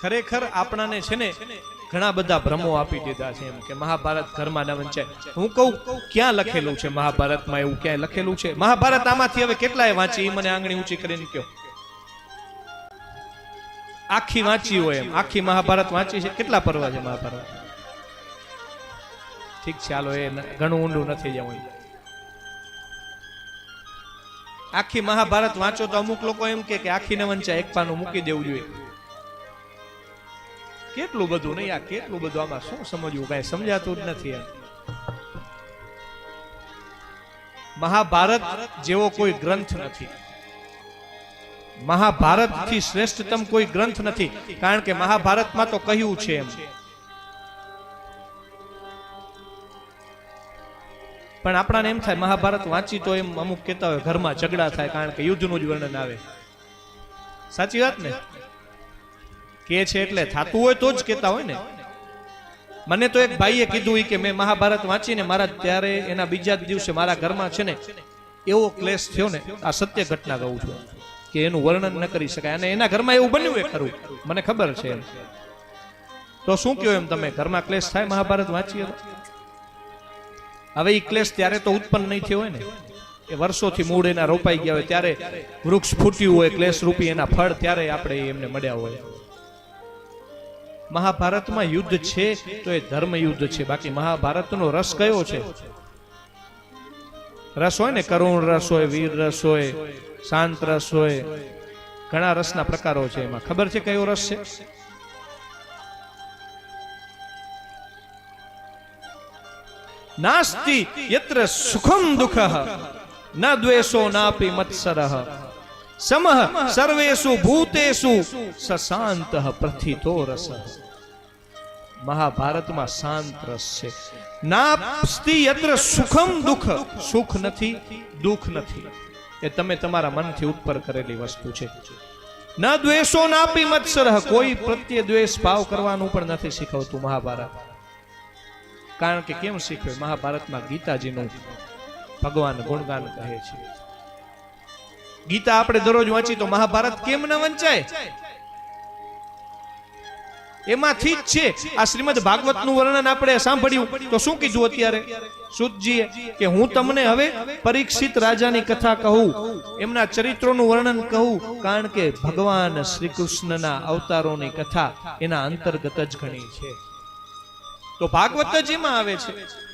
ખરેખર આપણાને છે ને ઘણા બધા ભ્રમો આપી દીધા છે એમ કે મહાભારત ઘરમાં ન વંચાય. હું કહું, ક્યાં લખેલું છે મહાભારતમાં એવું ક્યાંય લખેલું છે? મહાભારત આમાંથી હવે કેટલાય વાંચી? મને આંગળી ઊંચી કરીને કયો આખી વાંચી હોય એમ. આખી મહાભારત વાંચી છે. કેટલા પર્વ છે મહાભારત? ઠીક છે, હાલો, એ ઘણું ઊંડું નથી જવું આખી મહાભારત વાંચો તો અમુક લોકો એમ કે કે આખી ને વંચાય, એક પાનું મૂકી દેવું જોઈએ. કેટલું બધું નહીં, આ કેટલું બધું આમાં શું સમજવું? કઈ સમજાતું જ નથી મહાભારત જેવો કોઈ ગ્રંથ નથી. મહાભારતથી શ્રેષ્ઠતમ કોઈ ગ્રંથ નથી, કારણ કે મહાભારતમાં તો કહ્યું છે એમ. પણ આપણાને એમ થાય, મહાભારત વાંચી તો એમ અમુક કહેતા હોય, ઘરમાં ઝઘડા થાય, કારણ કે યુદ્ધનું જ વર્ણન આવે. સાચી વાત ને? કે છે એટલે થતું હોય તો જ કહેતા હોય ને. મને તો એક ભાઈએ કીધું કે મેં મહાભારત વાંચીને મારા ત્યારે એના બીજા જ દિવસે મારા ઘરમાં છે ને એવો ક્લેશ થયો ને આ સત્ય ઘટના કહું છું. કે એનું વર્ણન ન કરી શકાય. અને એના ઘરમાં એવું બન્યું એ ખરું. મને ખબર છે તો શું કહો એમ તમે? ઘરમાં ક્લેશ થાય મહાભારત વાંચીએ હવે એ ક્લેશ ત્યારે તો ઉત્પન્ન નહીં થયો હોય ને. એ વર્ષોથી મૂળ એના રોપાઈ ગયા હોય. ત્યારે વૃક્ષ ફૂટ્યું હોય ક્લેશ રૂપી એના ફળ ત્યારે આપણે એમને મળ્યા હોય. મહાભારતમાં યુદ્ધ છે, તો એ ધર્મ યુદ્ધ છે. બાકી મહાભારતનો રસ કયો છે? રસ હોય ને, કરુણ રસ હોય, વીર રસ હોય, શાંત રસ હોય, ઘણા રસના પ્રકારો છે એમાં. ખબર છે કયો રસ છે? નાસ્તિ યત્ર સુખમ દુઃખ, ના દ્વેષો નાપી મત્સરઃ. સમઃ સર્વેસુ ભૂતેસુ સશાંત પ્રથિતો રસ મહાભારતમાં શાંત રસ છે નાસ્તિ યત્ર સુખમ દુઃખ સુખ નથી દુઃખ નથી એ તમે તમારા મનથી ઉપર કરેલી વસ્તુ છે ન દ્વેષો નાપી મત્સરઃ કોઈ પ્રત્યે દ્વેષ ભાવ કરવાનું પણ નથી શીખવતું મહાભારત કારણ કે કેમ શીખવે મહાભારતમાં ગીતાજીનું ભગવાન ગુણગાન કહે છે ગીતા આપણે દરરોજ વાંચી તો મહાભારત કેમ ન વંચાય? એમાંથી જ છે. આ શ્રીમદ ભાગવતનું વર્ણન આપણે સાંભળ્યું. તો શું કીધું અત્યારે? સુતજીએ કે હું તમને હવે પરીક્ષિત રાજાની કથા કહું. એમના ચરિત્રોનું વર્ણન કહું. કારણ કે ભગવાન શ્રી કૃષ્ણના અવતારોની કથા એના અંતર્ગત જ ઘણી છે. તો ભાગવત જ એમાં આવે છે.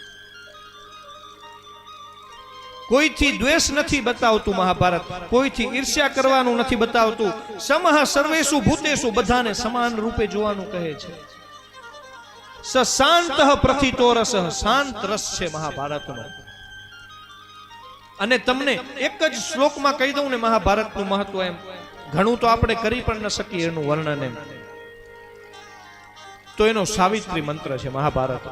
કોઈથી દ્વેષ નથી બતાવતું મહાભારત, કોઈથી ઈર્ષ્યા કરવાનું નથી બતાવતું. સમહ સર્વેશુ ભૂતેશુ બધાને સમાન રૂપે જોવાનું કહે છે. શાંત પ્રથિતો રસ શાંત રસ છે મહાભારતનો. અને તમને એક જ શ્લોકમાં કહી દઉં ને મહાભારતનું મહત્વ એમ. ઘણું તો આપણે કરી પણ ન શકીએ એનું વર્ણન એમ. તો એનો સાવિત્રી મંત્ર છે મહાભારત.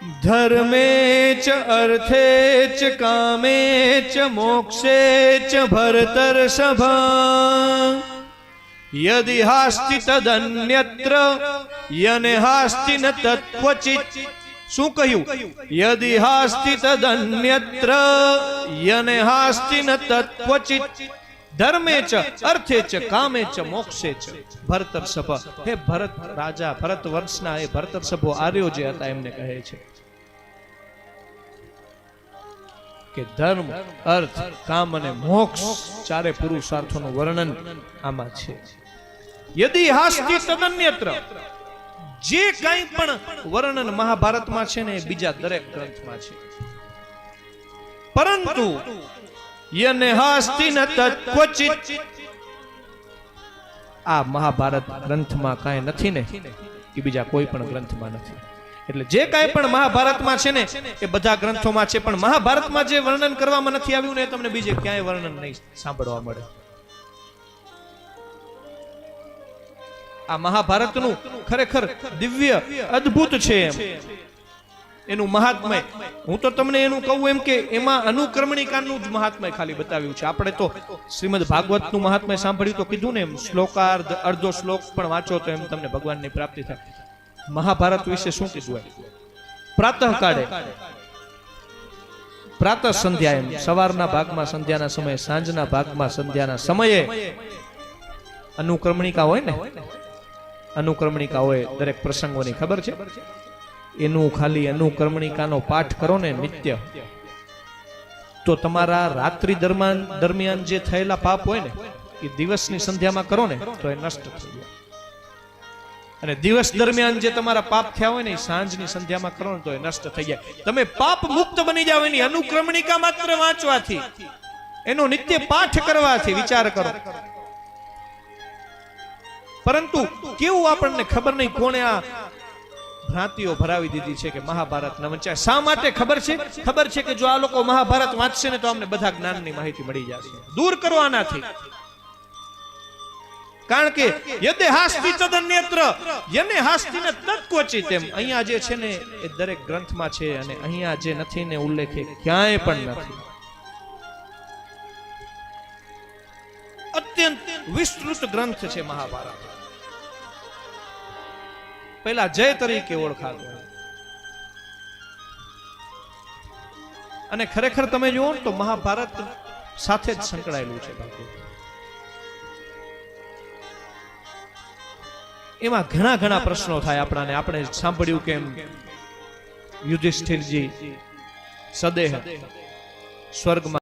ધર્મે ચ અર્થે ચ કામે ચ મોક્ષે ચ ભરતર્ષભા યદિ હાસ્તિ તદન્યત્ર યને હાસ્તિ ન તત્વચિત શું કહ્યું? યદિ હાસ્તિ તદન્યત્ર યને હાસ્તિ ન તત્વચિત ધર્મે ચ અર્થે ચ કામે ચ મોક્ષે ચ. ભરતર્ષભ હે ભરત રાજા ભરત વંશના એ ભરતર્ષભો આર્યો જે હતા એમને કહે છે કે ધર્મ અર્થ કામ અને મોક્ષ ચારે પુરુષાર્થોનું વર્ણન આમાં છે. યદિ હાસ્તિ તદન્યત્ર. જે કંઈ પણ વર્ણન મહાભારતમાં છે ને એ બીજા દરેક ગ્રંથમાં છે. પરંતુ આ મહાભારત ગ્રંથમાં કાંઈ નથી ને, એ બીજા કોઈ પણ ગ્રંથમાં નથી. એટલે જે કાંઈ પણ મહાભારતમાં છે ને, એ બધા ગ્રંથોમાં છે, પણ મહાભારતમાં જે વર્ણન કરવામાં નથી આવ્યું ને, એ તમને બીજે ક્યાંય વર્ણન નહીં સાંભળવા મળે. આ મહાભારતનું ખરેખર દિવ્ય, અદ્ભુત છે એમ. એનું મહાત્મય. હું તો તમને એનું કહું એમ કે એમાં અનુક્રમણિકાનું જ મહાત્મય ખાલી બતાવ્યું છે. આપણે તો શ્રીમદ ભાગવતનું મહાત્મય સાંભળ્યું તો કીધું ને એમ, શ્લોકાર્ધ અડધો શ્લોક પણ વાંચો તો એમ તમને ભગવાનની પ્રાપ્તિ થાય. મહાભારત વિશે શું કીધું હોય પ્રાતઃ કાળે પ્રાતઃ સંધ્યા એમ, સવારના ભાગમાં સંધ્યાના સમયે, સાંજના ભાગમાં સંધ્યાના સમયે અનુક્રમણિકા હોય ને? અનુક્રમણિકા હોય, દરેક પ્રસંગોની ખબર છે? એનું ખાલી અનુક્રમણિકાનો પાઠ કરો ને નિત્ય. તો તમારા રાત્રિ દરમિયાન દરમિયાન જે થયેલા પાપ હોય ને, એ દિવસની સંધ્યામાં કરો ને, તો એ નષ્ટ થઈ જાય. અને દિવસ દરમિયાન જે તમારા પાપ થયા હોય ને, એ સાંજની સંધ્યામાં કરો ને, તો એ નષ્ટ થઈ જાય. તમે પાપ મુક્ત બની જાવ એની અનુક્રમણિકા માત્ર વાંચવાથી. એનો નિત્ય પાઠ કરવાથી વિચાર કરો. પરંતુ કેવું આપણને ખબર નહીં કોણે આ ભ્રાંતિઓ ભરાવી દીધી છે કે મહાભારત ન વંચાય. શા માટે ખબર છે? ખબર છે કે જો આ લોકો મહાભારત વાંચશે ને તો અમને બધા જ્ઞાનની માહિતી મળી જશે. દૂર કરો કારણ કે યદે હાસ્તિ નેત્ર યને હાસ્તિ ને તત્કોચી તેમ અહીંયા જે છે ને એ દરેક ગ્રંથમાં છે અને અહીંયા જે નથી ને ઉલ્લેખે ક્યાંય પણ નથી. અત્યંત વિસ્તૃત ગ્રંથ છે મહાભારત. પહેલા જય તરીકે ઓળખાતો. અને ખરેખર તમે જુઓ તો મહાભારત સાથે જ સંકળાયેલું છે એમાં ઘણા ઘણા પ્રશ્નો થાય આપણાને. આપણે સાંભળ્યું કેમ યુધિષ્ઠિરજી સદેહ, સ્વર્ગમાં